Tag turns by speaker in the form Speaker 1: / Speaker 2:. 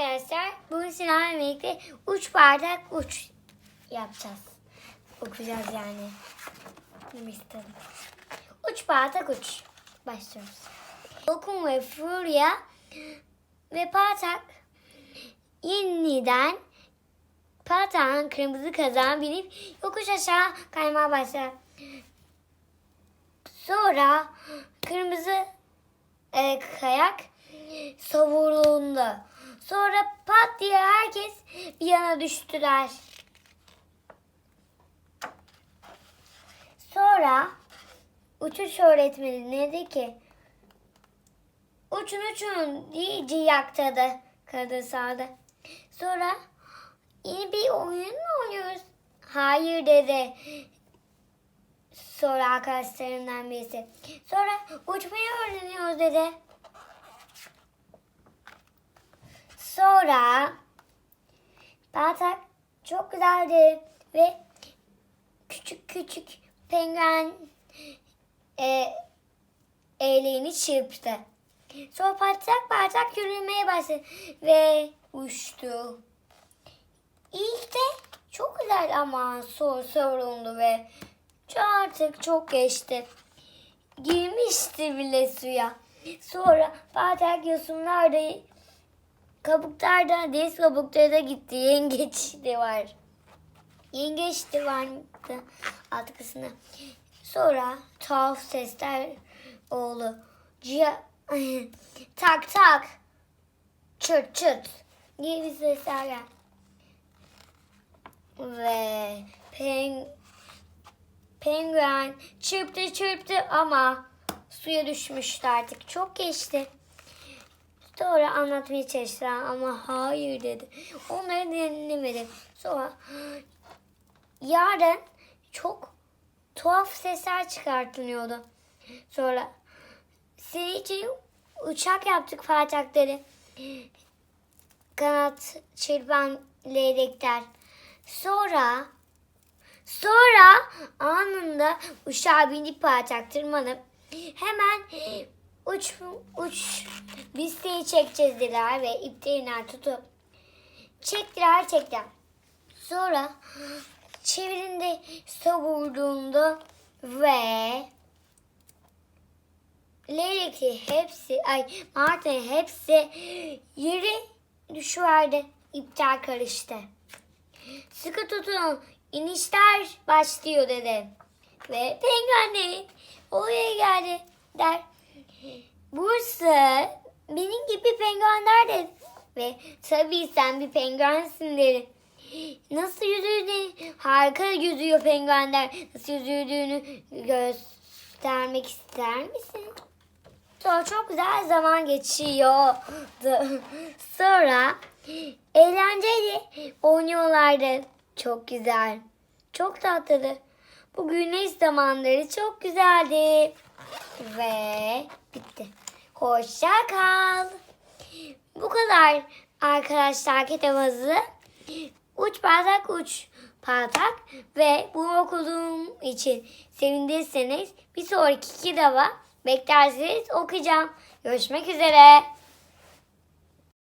Speaker 1: arkadaşlar. Bugün Sinan'la birlikte uç bardak uç yapacağız. Okuyacağız yani. Demek istedim. Uç bardak uç. Başlıyoruz. Dokun ve Furya ve Patak yeniden Patak'ın kırmızı kazan binip yokuş aşağı kaymaya başlar. Sonra kırmızı e, kayak savuruldu. Sonra pat diye herkes bir yana düştüler. Sonra uçuş öğretmeni dedi ki uçun uçun diye yaktadı kadın sağda. Sonra yeni bir oyun mu oynuyoruz? Hayır dedi. Sonra arkadaşlarından birisi. Sonra uçmayı öğreniyoruz dedi. Sonra Batak çok güzeldi ve küçük küçük penguen e, eleğini çırptı. Sonra Batak Batak yürümeye başladı ve uçtu. İlk de çok güzel ama sor sorundu ve artık çok geçti. Girmişti bile suya. Sonra Batak yosunlarda kabuklarda deniz kabukları da gitti. Yengeç de var. Yengeç de vardı alt kısmında. Sonra tuhaf sesler oldu. Cia tak tak çıt çıt gibi sesler. Ve peng penguen çırptı çırptı ama suya düşmüştü artık. Çok geçti. Sonra anlatmaya çalıştı ama hayır dedi. Onları dinlemedim. Sonra yarın çok tuhaf sesler çıkartılıyordu. Sonra için uçak yaptık dedi. Kanat çırpan leylekler. Sonra sonra anında uçağa binip Fatih tırmanıp hemen uç uç listeyi çekeceğiz dediler ve ipteliğinden tutup çektiler çektiler. Sonra çevirinde savurduğunda ve Leylekli hepsi ay Martın hepsi yere düşüverdi. İptal karıştı. Sıkı tutun inişler başlıyor dedi. Ve penguenlerin oraya geldi der. Bursa benim gibi penguenler dedi. Ve tabii sen bir penguensin dedi. Nasıl yüzüldüğünü harika yüzüyor penguenler. Nasıl yüzüldüğünü göstermek ister misin? Sonra çok güzel zaman geçiyordu. Sonra eğlenceli oynuyorlardı. Çok güzel. Çok tatlıdı. Bu güneş zamanları çok güzeldi. Ve bitti. Hoşça kal. Bu kadar arkadaşlar kitabımızı. Uç bardak uç patak ve bunu okuduğum için sevindiyseniz bir sonraki kitaba beklerseniz okuyacağım. Görüşmek üzere.